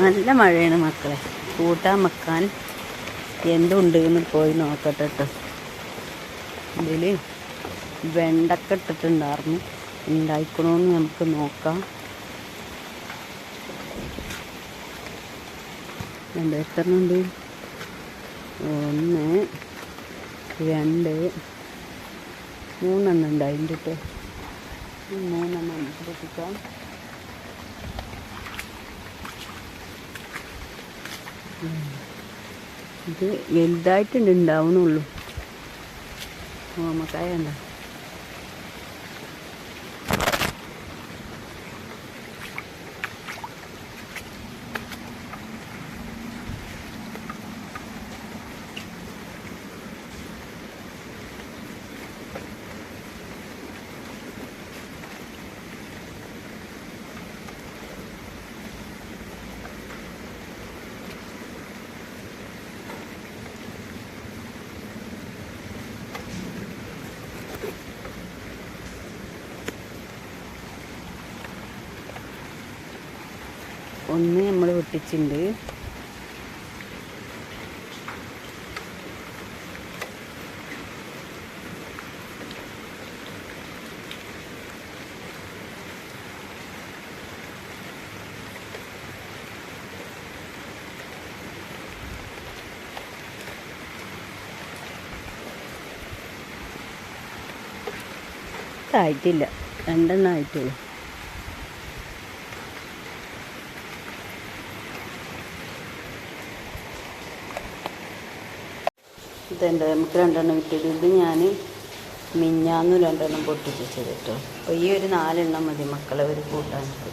നല്ല മഴയാണ് മക്കളെ. കൂട്ടാൻ വെക്കാൻ എന്തുണ്ട് എന്ന് പോയി നോക്കട്ടെ കേട്ടോ ഇതിൽ വെണ്ടക്ക ഇട്ടിട്ടുണ്ടായിരുന്നു. ഉണ്ടായിക്കണമെന്ന് നമുക്ക് നോക്കാം. രണ്ട് എത്ര ഉണ്ട് ഒന്ന് രണ്ട് മൂന്നെണ്ണം ഉണ്ട് അതിന്റെ ഇട്ട്. മൂന്നെണ്ണം ശ്രദ്ധിക്കാം ഇത് വലുതായിട്ടുണ്ട് ഉണ്ടാവുന്നുള്ളൂ ഓമക്കായ ഉണ്ടോ ഒന്ന് നമ്മൾ വെട്ടിച്ചിട്ടുണ്ട്. ആയിട്ടില്ല രണ്ടെണ്ണം ആയിട്ടുള്ളൂ. ഇതുണ്ട് നമുക്ക് രണ്ടെണ്ണം വിട്ടിട്ട് ഇത് ഞാൻ മിഞ്ഞാന്ന് രണ്ടെണ്ണം പൊട്ടിച്ച് ചെയ്തിട്ടോ അപ്പോൾ ഈ ഒരു നാലെണ്ണം മതി മക്കളെ ഒരു കൂട്ടാനായിട്ട്